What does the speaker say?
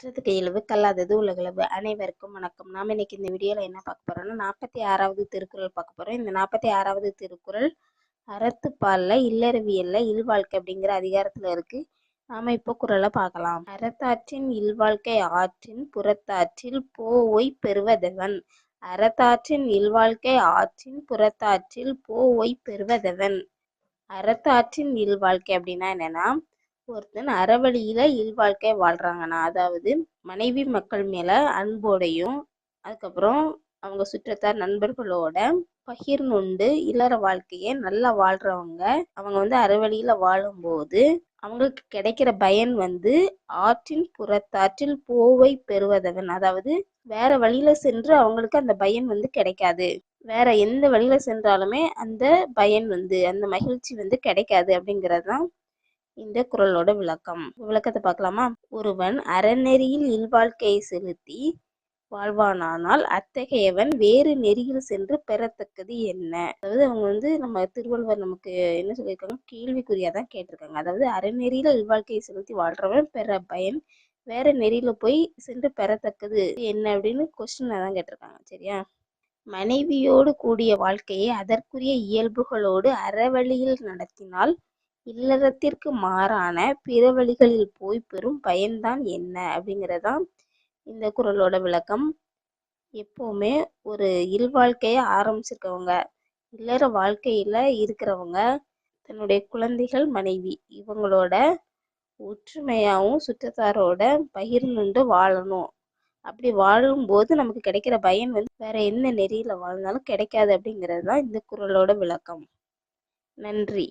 கற்றதுக்கு இயல்பு கல்லாதது உலகளவு அனைவருக்கும் வணக்கம். நாம் இன்னைக்கு இந்த வீடியோவில் என்ன பார்க்க போறோம்னா நாற்பத்தி ஆறாவது திருக்குறள் பார்க்க போறோம். இந்த நாற்பத்தி ஆறாவது திருக்குறள் அறத்துப்பால்ல இல்லறவியல்ல இல்வாழ்க்கை அப்படிங்கிற அதிகாரத்துல இருக்கு. நாம இப்போ குறளை பார்க்கலாம். அறத்தாற்றின் இல்வாழ்க்கை ஆற்றின் புறத்தாற்றில் போய் பெறுவதவன். அறத்தாற்றின் இல்வாழ்க்கை ஆற்றின் புறத்தாற்றில் போய் பெறுவதவன். அறத்தாற்றின் இல்வாழ்க்கை அப்படின்னா என்னன்னா ஒருத்தன் அறவழியில இல்வாழ்க்கை வாழ்றாங்கன்னா அதாவது மனைவி மக்கள் மேல அன்போடையும் அதுக்கப்புறம் அவங்க சுற்றத்தார் நண்பர்களோட பகிர்ந்துண்டு இல்லற வாழ்க்கையை நல்லா வாழ்றவங்க. அவங்க வந்து அறவழியில வாழும்போது அவங்களுக்கு கிடைக்கிற பயன் வந்து ஆற்றின் புறத்தாற்றில் போவை பெறுவதவன். அதாவது வேற வழியில சென்று அவங்களுக்கு அந்த பயன் வந்து கிடைக்காது. வேற எந்த வழியில சென்றாலுமே அந்த பயன் வந்து அந்த மகிழ்ச்சி வந்து கிடைக்காது அப்படிங்கிறது தான் இந்த குறளோட விளக்கம். விளக்கத்தை பார்க்கலாமா? ஒருவன் அறநெறியில் இல்வாழ்க்கையை செலுத்தி வாழ்வானானால் அத்தகையவன் வேறு நெறியில் சென்று பெறத்தக்கது என்ன? அதாவது அவங்க வந்து நம்ம திருவள்ளுவர் நமக்கு என்ன சொல்லியிருக்காங்க? கேள்விக்குறியா தான் கேட்டிருக்காங்க. அதாவது அறநெறியில இல்வாழ்க்கையை செலுத்தி வாழ்றவன் பெற பயன் வேற நெறியில போய் சென்று பெறத்தக்கது என்ன அப்படின்னு கொஸ்டின் தான் கேட்டிருக்காங்க. சரியா? மனைவியோடு கூடிய வாழ்க்கையை அதற்குரிய இயல்புகளோடு அறவழியில் நடத்தினால் இல்லறத்திற்கு மாறான பிற வழிகளில் போய் பெறும் பயன்தான் என்ன? அப்படிங்கிறதான் இந்த குறளோட விளக்கம். எப்போவுமே ஒரு இல்வாழ்க்கையை ஆரம்பிச்சிருக்கவங்க இல்லற வாழ்க்கையில் இருக்கிறவங்க தன்னுடைய குழந்தைகள் மனைவி இவங்களோட ஒற்றுமையாகவும் சுற்றத்தாரோட பகிர்ந்துண்டு வாழணும். அப்படி வாழும்போது நமக்கு கிடைக்கிற பயன் வந்து வேற என்ன நெறியில் வாழ்ந்தாலும் கிடைக்காது அப்படிங்கிறது தான் இந்த குறளோட விளக்கம். நன்றி.